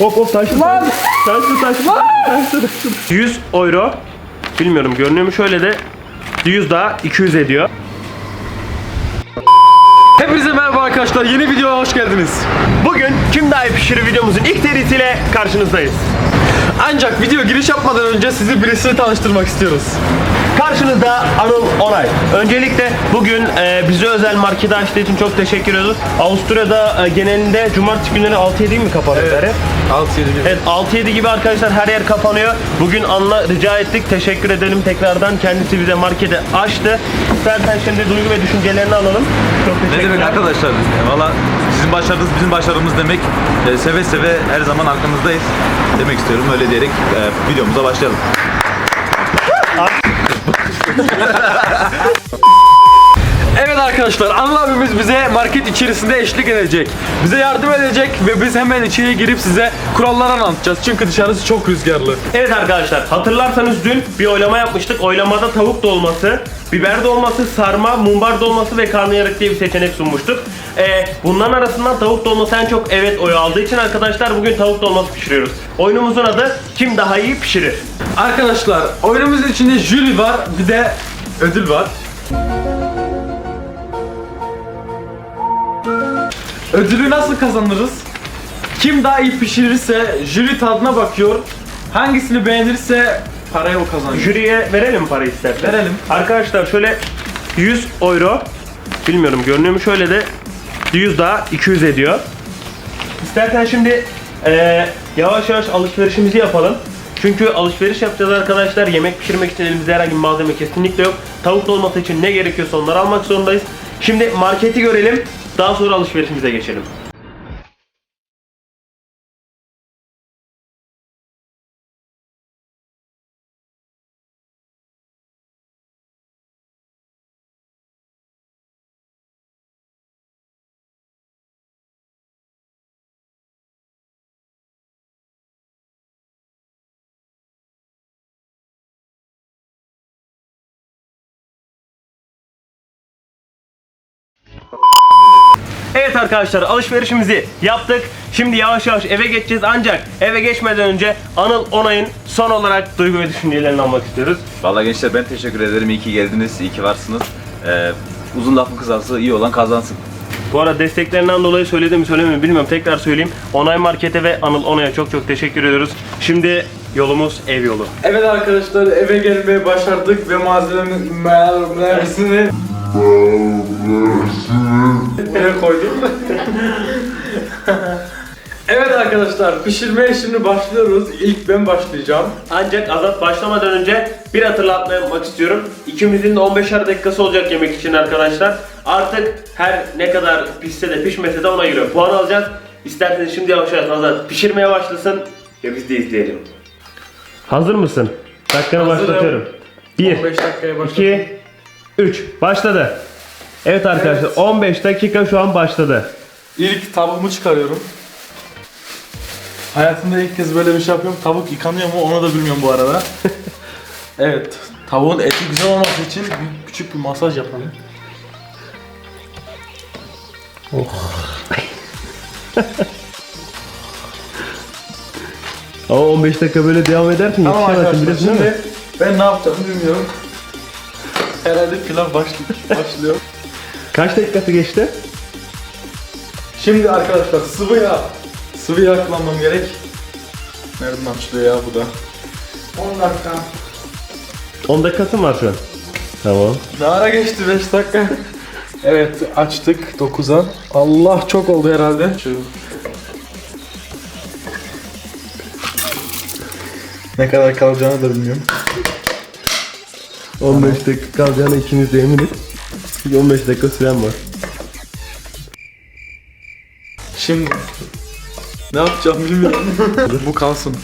Hop hop taşlı Lan! taşlı taşlı taşlı taşlı. 100 euro. Bilmiyorum görünüyor mu şöyle de 100 daha 200 ediyor. Hepinize merhaba arkadaşlar. Yeni videoya hoş geldiniz. Bugün Kim Daha iyi Pişirir videomuzun ilk serisiyle karşınızdayız. Ancak video giriş yapmadan önce sizi birisiyle tanıştırmak istiyoruz. Karşınızda Anıl Onay. Öncelikle bugün e, bize özel marketi açtığı için çok teşekkür ediyoruz. Avusturya'da e, genelinde cumartesi günleri 6-7 mi kapanıyor? Evet. 6 7 Evet 6-7 gibi arkadaşlar her yer kapanıyor. Bugün Anıl'a rica ettik. Teşekkür edelim tekrardan. Kendisi bize marketi açtı. İstersen şimdi duygu ve düşüncelerini alalım. Çok Ne teşekkürler. demek arkadaşlar? Valla sizin başarınız bizim başarımız demek. E, seve seve her zaman arkanızdayız demek istiyorum. Öyle diyerek e, videomuza başlayalım. Evet arkadaşlar Anıl abimiz bize market içerisinde eşlik edecek. Bize yardım edecek ve biz hemen içeriye girip size kuralları anlatacağız. Çünkü dışarısı çok rüzgarlı. Evet arkadaşlar hatırlarsanız dün bir oylama yapmıştık. Oylamada tavuk dolması, biber dolması, sarma, mumbar dolması ve karnıyarık diye bir seçenek sunmuştuk. Ee, bunların arasından tavuk dolması en çok evet oyu aldığı için arkadaşlar bugün tavuk dolması pişiriyoruz. Oyunumuzun adı Kim Daha iyi Pişirir. Arkadaşlar oyunumuzun içinde jüri var bir de ödül var. Ödülü nasıl kazanırız? Kim daha iyi pişirirse jüri tadına bakıyor. Hangisini beğenirse parayı o kazanıyor. Jüriye verelim para istersen. Verelim. Arkadaşlar şöyle 100 euro bilmiyorum görünüyor mu şöyle de 100 daha 200 ediyor. İstersen şimdi eee, yavaş yavaş alışverişimizi yapalım. Çünkü alışveriş yapacağız arkadaşlar. Yemek pişirmek için elimizde herhangi bir malzeme kesinlikle yok. Tavuk dolması için ne gerekiyorsa onları almak zorundayız. Şimdi marketi görelim. Daha sonra alışverişimize geçelim. Evet arkadaşlar alışverişimizi yaptık. Şimdi yavaş yavaş eve geçeceğiz ancak eve geçmeden önce Anıl Onay'ın son olarak duygu ve düşüncelerini almak istiyoruz. Valla gençler ben teşekkür ederim. İyi ki geldiniz, iyi ki varsınız. E, uzun lafın kısası iyi olan kazansın. Bu arada desteklerinden dolayı söyledim mi söylemedim mi bilmiyorum. Tekrar söyleyeyim. Onay Market'e ve Anıl Onay'a çok çok teşekkür ediyoruz. Şimdi yolumuz ev yolu. Evet arkadaşlar eve gelmeyi başardık ve malzemelerini Nereye koydum? evet arkadaşlar pişirmeye şimdi başlıyoruz. İlk ben başlayacağım. Ancak Azat başlamadan önce bir hatırlatma yapmak istiyorum. İkimizin de 15'er dakikası olacak yemek için arkadaşlar. Artık her ne kadar pişse de pişmese de ona göre puan alacağız. İsterseniz şimdi yavaş yavaş Azat pişirmeye başlasın ve biz de izleyelim. Hazır mısın? Dakikanı Hazırım. başlatıyorum. 1, 15 dakikaya başladım. 2, 3. Başladı. Evet arkadaşlar Evet. 15 dakika şu an başladı. İlk tavuğumu çıkarıyorum. Hayatımda ilk kez böyle bir şey yapıyorum. Tavuk yıkanıyor mu onu da bilmiyorum bu arada. evet. Tavuğun eti güzel olması için küçük bir masaj yapalım. Ama 15 dakika böyle devam edersin. Tamam yetişemezsin, arkadaşlar mi? şimdi ben ne yapacağımı bilmiyorum. Herhalde pilav başl- başlıyor. Kaç dakikası geçti? Şimdi arkadaşlar sıvı yağ. Sıvı yağ kullanmam gerek. Nereden açılıyor ya bu da? 10 dakika. 10 dakikası mı var şu an? Tamam. Ne ara geçti 5 dakika? evet açtık 9'a. Allah çok oldu herhalde. Şu. Ne kadar kalacağını da bilmiyorum. 15 dakika kalacağına ikimiz de eminiz. Çünkü 15 dakika süren var. Şimdi ne yapacağım bilmiyorum. Bu kalsın.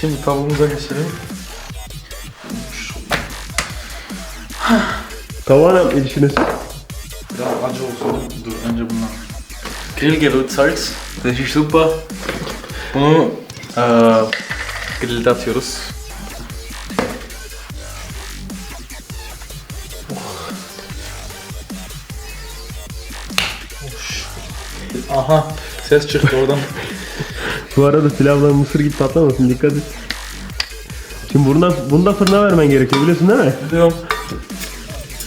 Şimdi tavuğumuza geçelim. Ne yapmayı düşünüyorsun? Biraz acı olsun. Dur önce bundan. Grillgewürzsalz. Das ist super. Bunu eee grillde atıyoruz. Aha ses çıktı oradan. Bu arada pilavla mısır gibi patlamasın dikkat et. Şimdi bundan, bunu da fırına vermen gerekiyor biliyorsun değil mi? Biliyorum.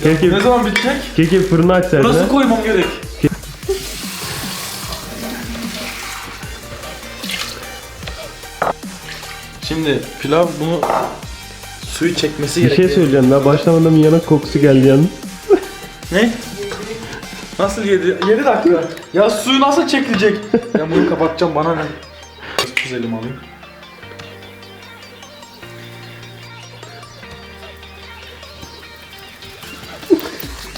Keşke, Ne zaman bitecek? keşke fırını açsaydın. Nasıl ha. koymam gerek? Şimdi pilav bunu suyu çekmesi Bir gerekiyor. şey söyleyeceğim daha başlamadan bir yanık kokusu geldi yalnız. Ne? Nasıl 7? 7 dakika. Ya suyu nasıl çekilecek? ben bunu kapatacağım bana ne? Biraz tuz elim alayım.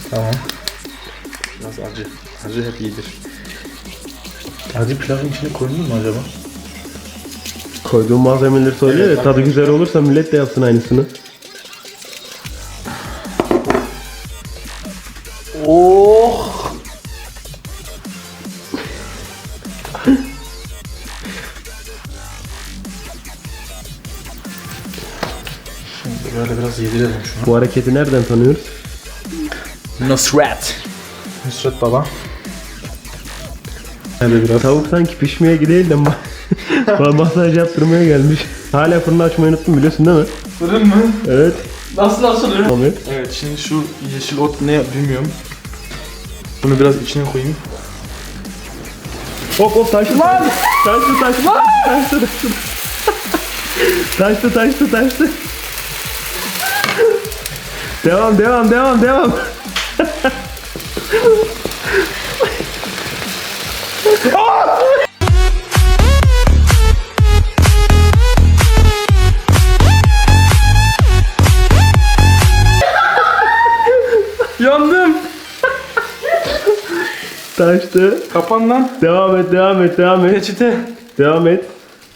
Tamam. Biraz acı. Acı hep iyidir. Acı pilavın içine koyulur mu acaba? Koyduğum malzemeleri söylüyor ya tadı güzel olursa millet de yapsın aynısını. Bu hareketi nereden tanıyoruz? Nusret. Nusret baba. Hadi biraz. Tavuk sanki pişmeye değil de ma- ma- masaj yaptırmaya gelmiş. Hala fırını açmayı unuttum biliyorsun değil mi? Fırın mı? Evet. Nasıl asılıyor? Oluyor. Evet şimdi şu yeşil ot ne bilmiyorum. Bunu biraz içine koyayım. Hop hop taştı. Lan! Taştı taştı. Taştı taştı. Taştı taştı taştı. Devam devam devam devam. Yandım. Taştı. Kapan lan. Devam et devam et devam et. Peçete. Devam et.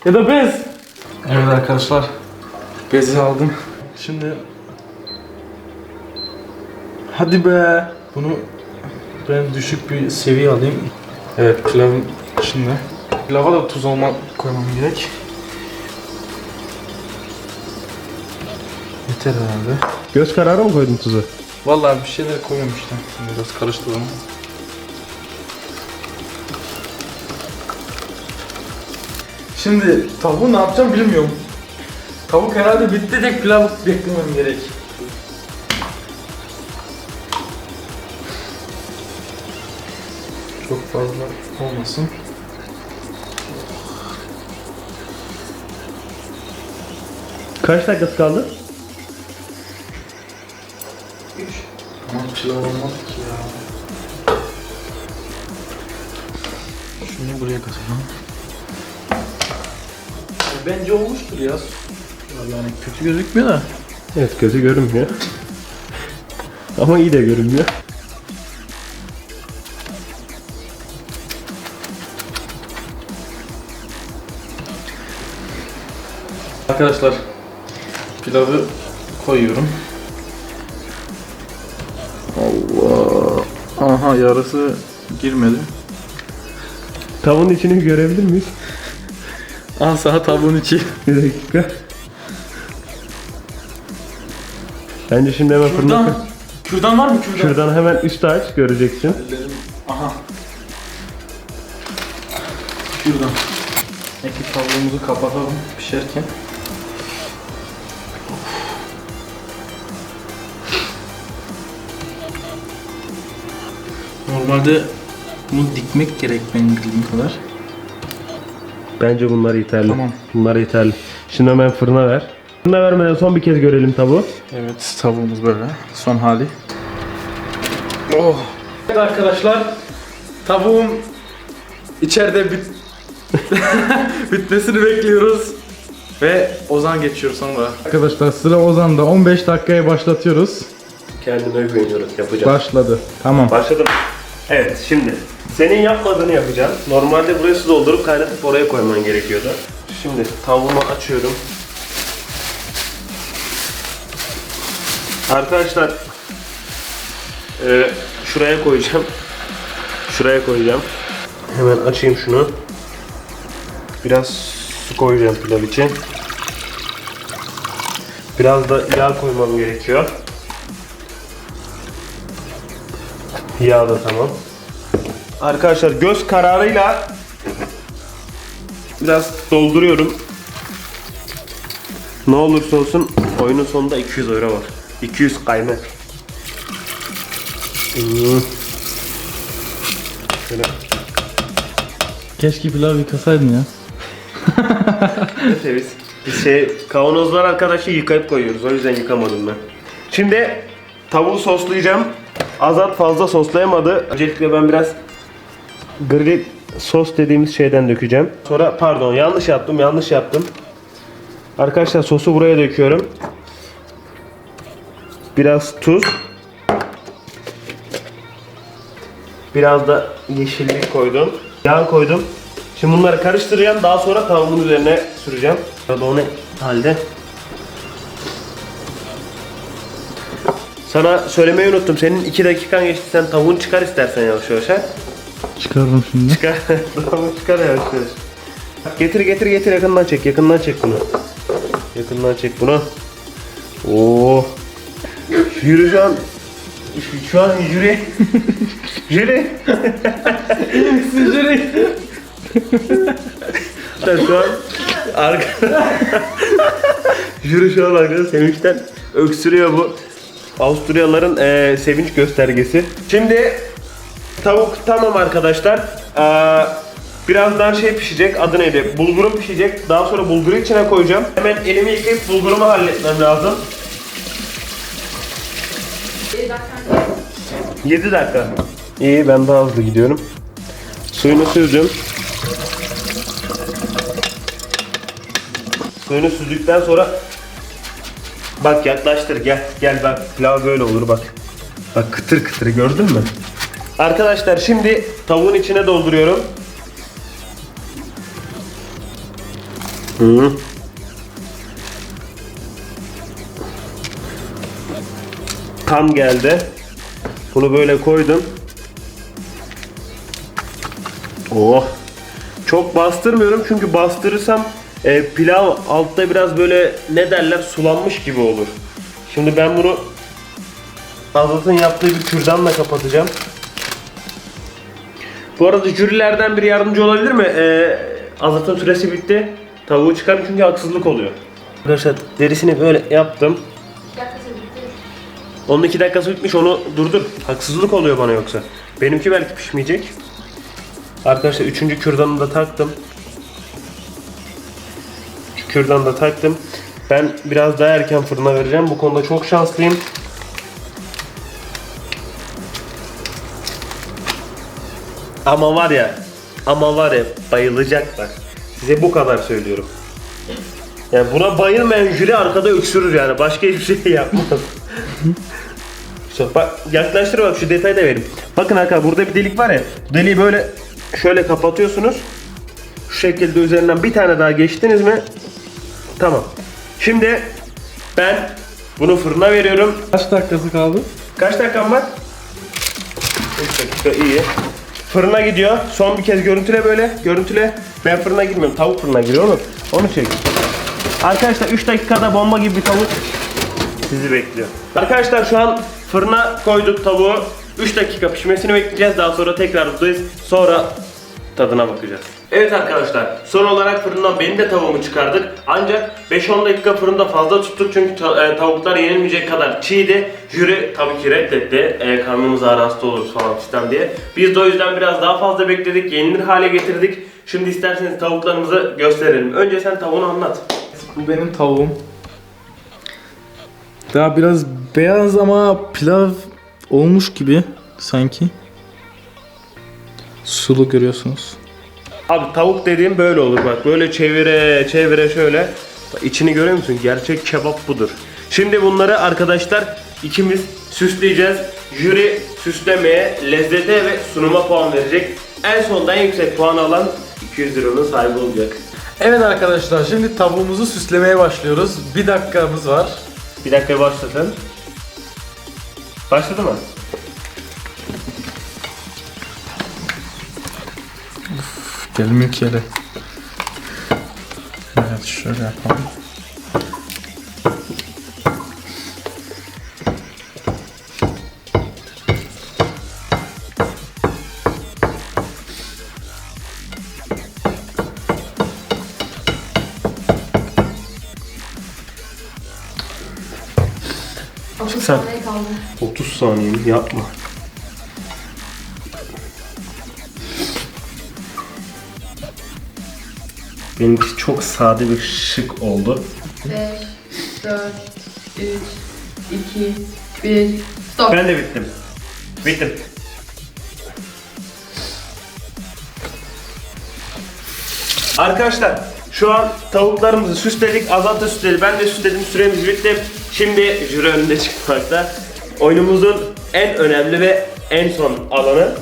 Ya da bez. Evet arkadaşlar. Bezi aldım. Şimdi Hadi be. Bunu ben düşük bir seviye alayım. Evet pilavın içinde. Pilava da tuz olma koymam gerek. Yeter herhalde. Göz kararı mı koydun tuzu? Vallahi bir şeyler koyuyorum işte. Biraz karıştıralım. Şimdi tavuğu ne yapacağım bilmiyorum. Tavuk herhalde bitti tek pilav beklemem gerek. Çok fazla olmasın. Kaç dakikası kaldı? Ama pilav olmadı ki ya. Şunu buraya katalım. Bence olmuştur ya. Yani kötü gözükmüyor da. Evet gözü görünmüyor. Ama iyi de görünmüyor. Arkadaşlar pilavı koyuyorum. Allah. Aha yarısı girmedi. Tavuğun içini görebilir miyiz? Al sana tavuğun içi. Bir dakika. Bence şimdi hemen fırına koy. Kürdan. Kürdan var mı kürdan? Şuradan hemen üstü aç göreceksin. Ellerim. Aha. Kürdan. Peki tavuğumuzu kapatalım pişerken. Normalde bunu dikmek gerek benim bildiğim kadar. Bence bunlar yeterli. Tamam. Bunlar yeterli. Şimdi hemen fırına ver. Fırına vermeden son bir kez görelim tavuğu. Evet tavuğumuz böyle. Son hali. Oh. Evet arkadaşlar. Tavuğum içeride bit bitmesini bekliyoruz. Ve Ozan geçiyor sonra. Arkadaşlar sıra Ozan'da 15 dakikaya başlatıyoruz. Kendime güveniyoruz. Yapacağım. Başladı. Tamam. Başladım. Evet şimdi senin yapmadığını yapacağım. Normalde buraya su doldurup kaynatıp oraya koyman gerekiyordu. Şimdi tavuğumu açıyorum. Arkadaşlar e, şuraya koyacağım. Şuraya koyacağım. Hemen açayım şunu. Biraz su koyacağım pilav için. Biraz da yağ koymam gerekiyor. Yağ da tamam. Arkadaşlar göz kararıyla biraz dolduruyorum. Ne olursa olsun oyunun sonunda 200 euro var. 200 kayma. Hmm. Şöyle Keşke pilav yıkasaydın ya. temiz. Biz şey kavanozlar arkadaşı yıkayıp koyuyoruz. O yüzden yıkamadım ben. Şimdi tavuğu soslayacağım. Azat fazla soslayamadı. Öncelikle ben biraz grill sos dediğimiz şeyden dökeceğim. Sonra pardon yanlış yaptım yanlış yaptım. Arkadaşlar sosu buraya döküyorum. Biraz tuz. Biraz da yeşillik koydum. Yağ koydum. Şimdi bunları karıştıracağım. Daha sonra tavuğun üzerine süreceğim. Burada o ne halde? Sana söylemeyi unuttum. Senin 2 dakikan geçti. Sen tavuğunu çıkar istersen yavaş yavaş ha. Çıkarırım şimdi. Çıkar. Tavuğunu çıkar yavaş yavaş. Getir getir getir yakından çek. Yakından çek bunu. Yakından çek bunu. Oo. Yürü şu an. Şu, şu an yürü. yürü. Arkadaşlar şu an arka Yürü şu an arkadaşlar sevinçten öksürüyor bu. Avusturyalıların eee, sevinç göstergesi. Şimdi tavuk tamam arkadaşlar. Eee, birazdan şey pişecek. Adı neydi? Bulgurum pişecek. Daha sonra bulguru içine koyacağım. Hemen elimi yıkayıp bulgurumu halletmem lazım. 7 dakika. İyi ben daha hızlı gidiyorum. Suyunu süzdüm. Suyunu süzdükten sonra Bak yaklaştır gel gel bak pilav böyle olur bak. Bak kıtır kıtır gördün mü? Arkadaşlar şimdi tavuğun içine dolduruyorum. Hı. Tam geldi. Bunu böyle koydum. Oh. Çok bastırmıyorum çünkü bastırırsam e, pilav altta biraz böyle ne derler sulanmış gibi olur. Şimdi ben bunu Azat'ın yaptığı bir kürdanla kapatacağım. Bu arada jürilerden biri yardımcı olabilir mi? E, Azat'ın süresi bitti. Tavuğu çıkarım çünkü haksızlık oluyor. Arkadaşlar derisini böyle yaptım. Onun iki dakikası bitmiş onu durdur. Haksızlık oluyor bana yoksa. Benimki belki pişmeyecek. Arkadaşlar üçüncü kürdanı da taktım. Şu kürdanı da taktım. Ben biraz daha erken fırına vereceğim. Bu konuda çok şanslıyım. Ama var ya, ama var ya bayılacaklar. Size bu kadar söylüyorum. Yani buna bayılmayan jüri arkada öksürür yani. Başka hiçbir şey yapmaz. Bak yaklaştır bak şu detayı da vereyim. Bakın arkadaşlar burada bir delik var ya. Deliği böyle şöyle kapatıyorsunuz. Şu şekilde üzerinden bir tane daha geçtiniz mi? Tamam. Şimdi ben bunu fırına veriyorum. Kaç dakikası kaldı? Kaç dakikam var? 3 dakika iyi. Fırına gidiyor. Son bir kez görüntüle böyle. Görüntüle. Ben fırına girmiyorum. Tavuk fırına giriyor oğlum. Onu çek. Arkadaşlar 3 dakikada bomba gibi bir tavuk sizi bekliyor. Arkadaşlar şu an fırına koyduk tavuğu. 3 dakika pişmesini bekleyeceğiz. Daha sonra tekrar buradayız. Sonra tadına bakacağız. Evet arkadaşlar son olarak fırından benim de tavuğumu çıkardık. Ancak 5-10 dakika fırında fazla tuttuk çünkü e, tavuklar yenilmeyecek kadar çiğdi. Jüri tabii ki reddetti. E, karnımız ağrı hasta oluruz falan fistan diye. Biz de o yüzden biraz daha fazla bekledik. Yenilir hale getirdik. Şimdi isterseniz tavuklarımızı gösterelim. Önce sen tavuğunu anlat. Bu benim tavuğum. Daha biraz beyaz ama pilav olmuş gibi sanki. Sulu görüyorsunuz. Abi tavuk dediğim böyle olur bak. Böyle çevire çevire şöyle. Bak, içini görüyor musun? Gerçek kebap budur. Şimdi bunları arkadaşlar ikimiz süsleyeceğiz. Jüri süslemeye, lezzete ve sunuma puan verecek. En sonda en yüksek puan alan 200 liranın sahibi olacak. Evet arkadaşlar şimdi tavuğumuzu süslemeye başlıyoruz. Bir dakikamız var. Bir dakika başlasın. Başladı mı? Gelmiyor ki yere. Evet şöyle yapalım. Sen 30 saniye yapma. Benimki çok sade bir şık oldu. 5, 4, 3, 2, 1, stop. Ben de bittim. Bittim. Arkadaşlar şu an tavuklarımızı süsledik. Azat da süsledi. Ben de süsledim. Süremiz bitti. Şimdi jüri önünde çıkmakta. Oyunumuzun en önemli ve en son alanı.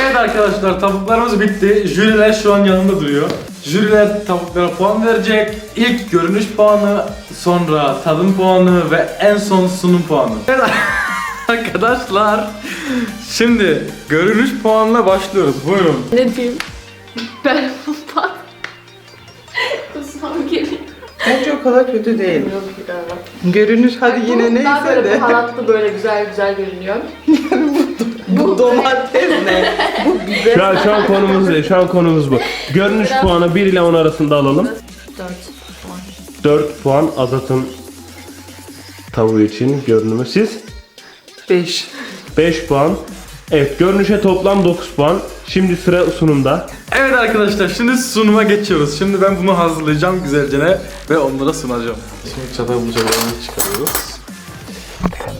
Evet arkadaşlar tavuklarımız bitti. Jüriler şu an yanında duruyor. Jüriler tavuklara puan verecek. İlk görünüş puanı, sonra tadım puanı ve en son sunum puanı. Evet arkadaşlar. Şimdi görünüş puanına başlıyoruz. Buyurun. Ne diyeyim? Ben pat. Kusmam geliyor. Bence o kadar kötü değil. Yok galiba. Görünüş hadi yine Daha neyse böyle de. baharatlı böyle güzel güzel görünüyor. Bu domates ne? Bu biber. Şu an, şu an konumuz değil. Şu an konumuz bu. Görünüş Biraz- puanı 1 ile 10 arasında alalım. 4. 4 puan Azat'ın tavuğu için görünümü. Siz 5. 5 puan. Evet görünüşe toplam 9 puan. Şimdi sıra sunumda. Evet arkadaşlar şimdi sunuma geçiyoruz. Şimdi ben bunu hazırlayacağım güzelce ve onlara sunacağım. Şimdi çatal bıçaklarını çıkarıyoruz.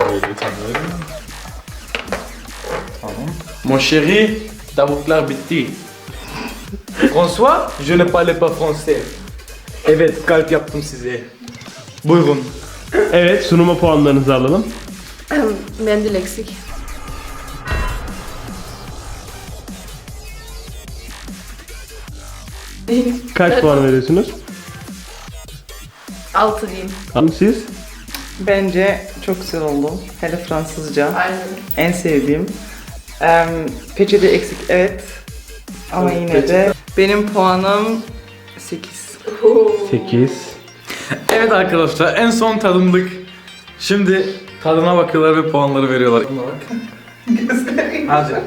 Böyle bir tane. Tamam. Mon chéri, tavuklar bitti. François, je ne parle pas français. Evet, kalp yaptım size. Buyurun. Evet sunuma puanlarınızı alalım. Mendil eksik. Kaç puan veriyorsunuz? 6 diyeyim. Tamam siz? Bence çok güzel oldu. Hele Fransızca. Aynen. En sevdiğim. Em, peçete eksik evet. Ama yine de benim puanım 8. 8. Evet arkadaşlar en son tadımlık. Şimdi tadına bakıyorlar ve puanları veriyorlar. Hadi.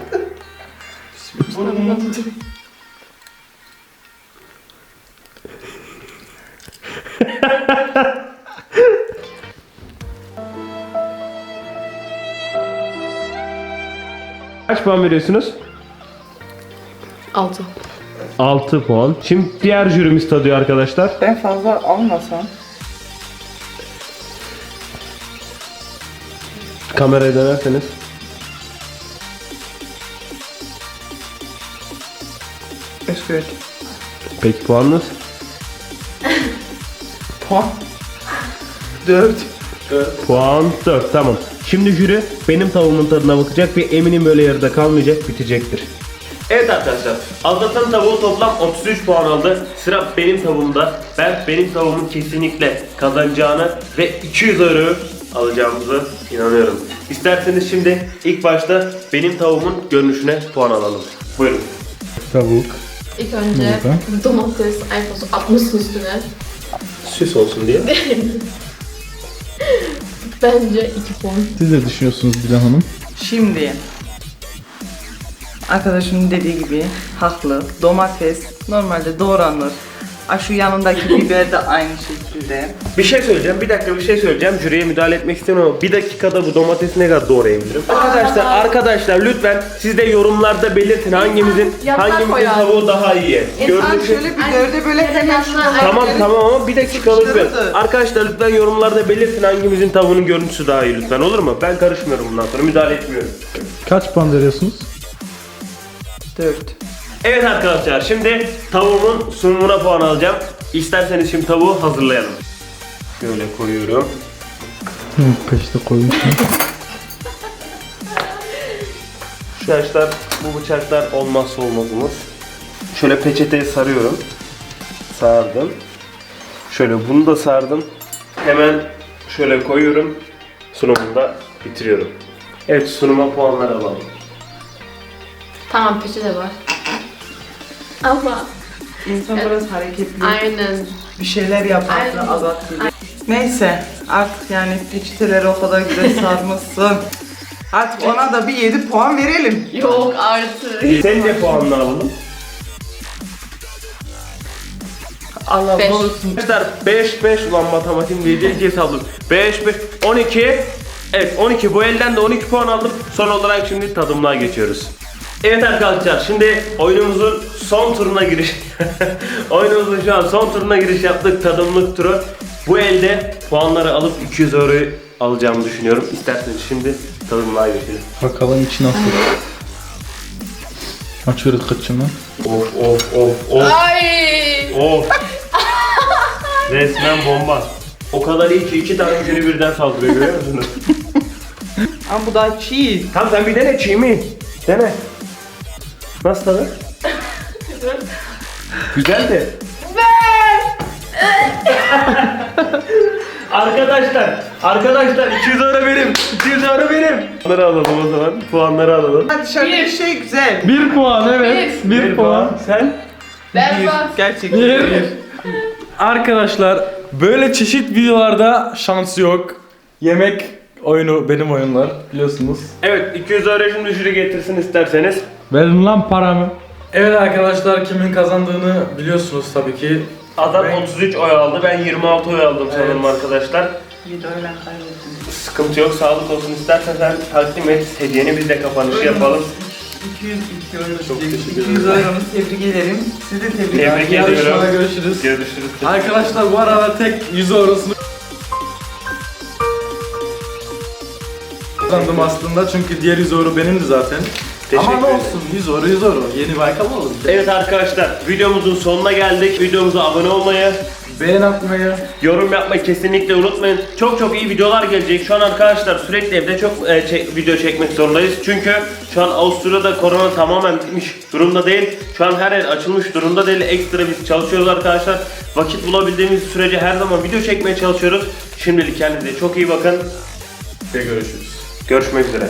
Kaç puan veriyorsunuz? 6. 6 puan. Şimdi diğer jürimiz tadıyor arkadaşlar. Ben fazla almasam. Kameraya dönerseniz. Özgür. Peki puanınız? Puan. 4. Puan 4 tamam. Şimdi jüri benim tavuğumun tadına bakacak ve eminim böyle yarıda kalmayacak bitecektir. Evet arkadaşlar Azat'ın tavuğu toplam 33 puan aldı. Sıra benim tavuğumda. Ben benim tavuğumun kesinlikle kazanacağını ve 200 euro alacağımızı inanıyorum. İsterseniz şimdi ilk başta benim tavuğumun görünüşüne puan alalım. Buyurun. Tavuk. İlk önce domates ayfosu atmışsın üstüne. Süs olsun diye. Bence 2 puan. Siz ne düşünüyorsunuz Dilan Hanım? Şimdi arkadaşımın dediği gibi haklı. Domates normalde doğranır. Aa, şu yanındaki biber de aynı şekilde. Bir şey söyleyeceğim. Bir dakika bir şey söyleyeceğim. Jüriye müdahale etmek istemiyorum ama bir dakikada bu domatesi ne kadar doğrayabilirim? Arkadaşlar, arkadaşlar lütfen siz de yorumlarda belirtin hangimizin yanına hangimizin koyar. tavuğu daha iyi. Görünüşü. Şöyle bir dörde böyle hemen şuradan Tamam tamam ama bir dakika lütfen. Arkadaşlar lütfen yorumlarda belirtin hangimizin tavuğunun görüntüsü daha iyi lütfen olur mu? Ben karışmıyorum bundan sonra müdahale etmiyorum. Kaç puan veriyorsunuz? 4. Evet arkadaşlar şimdi tavuğumun sunumuna puan alacağım. İsterseniz şimdi tavuğu hazırlayalım. Şöyle koyuyorum. Peşte koymuşum. Şu yaşlar bu bıçaklar olmazsa olmazımız. Şöyle peçeteye sarıyorum. Sardım. Şöyle bunu da sardım. Hemen şöyle koyuyorum. Sunumunu da bitiriyorum. Evet sunuma puanlar alalım. Tamam peçete var. Ama İnsan biraz hareketli aynen. bir şeyler yapardı Aynen. azat gibi. Neyse artık yani peçeteleri o kadar güzel sarmışsın. Artık ona da bir 7 puan verelim. Yok artık. Senin de puanını alalım. Allah Beş. korusun. Arkadaşlar 5 5 ulan matematiğim değil hesabım. 5 5 12 Evet 12 bu elden de 12 puan aldım. Son olarak şimdi tadımlığa geçiyoruz. Evet arkadaşlar şimdi oyunumuzun son turuna giriş Oyunumuzun şu an son turuna giriş yaptık tadımlık turu. Bu elde puanları alıp 200 euroyu alacağımı düşünüyorum. İsterseniz şimdi tadımlığa geçelim. Bakalım içi nasıl. Açıyoruz kıçını. Of of of of Ay. of. Resmen bomba. O kadar iyi ki iki tane jüri birden saldırıyor görüyor musunuz? Ama bu daha çiğ. Tamam sen bir dene çiğ mi? Dene. Nasıl tadı? Güzel de. arkadaşlar, arkadaşlar 200 euro benim. 200 euro benim. Puanları alalım o zaman. Puanları alalım. Ha, dışarıdaki şey güzel. Bir puan evet. Bir, puan. Sen? Berbat. Gerçekten. Bir. Arkadaşlar böyle çeşit videolarda şans yok. Yemek oyunu benim oyunlar biliyorsunuz. Evet 200 euro şimdi jüri getirsin isterseniz. Verin lan paramı. Evet arkadaşlar kimin kazandığını biliyorsunuz tabii ki. Adam Ben- 33 oy aldı. Ben 26 oy aldım sanırım arkadaşlar. Videoyla kaybettim. Sıkıntı yok. Sağlık olsun. İstersen sen takdim et. Hediyeni biz de kapanışı yapalım. 202 euro. Çok teşekkür 200 ederim. tebrik ederim. Sizi de tebrik ederim. Tebrik Yarışmada ediyorum. görüşürüz. Görüşürüz. Arkadaşlar bu arada tek 100 eurosunu kazandım aslında çünkü diğer 100 euro benimdi zaten. Ama Teşekkür ne ederim. olsun 100 euro 100 euro yeni bir ayakkabı. Evet arkadaşlar videomuzun sonuna geldik. Videomuza abone olmayı, Beğen atmayı, yorum yapmayı kesinlikle unutmayın. Çok çok iyi videolar gelecek. Şu an arkadaşlar sürekli evde çok e, çek- video çekmek zorundayız. Çünkü şu an Avusturya'da korona tamamen bitmiş durumda değil. Şu an her yer açılmış durumda değil. Ekstra biz çalışıyoruz arkadaşlar. Vakit bulabildiğimiz sürece her zaman video çekmeye çalışıyoruz. Şimdilik kendinize çok iyi bakın. ve görüşürüz. Görüşmek üzere.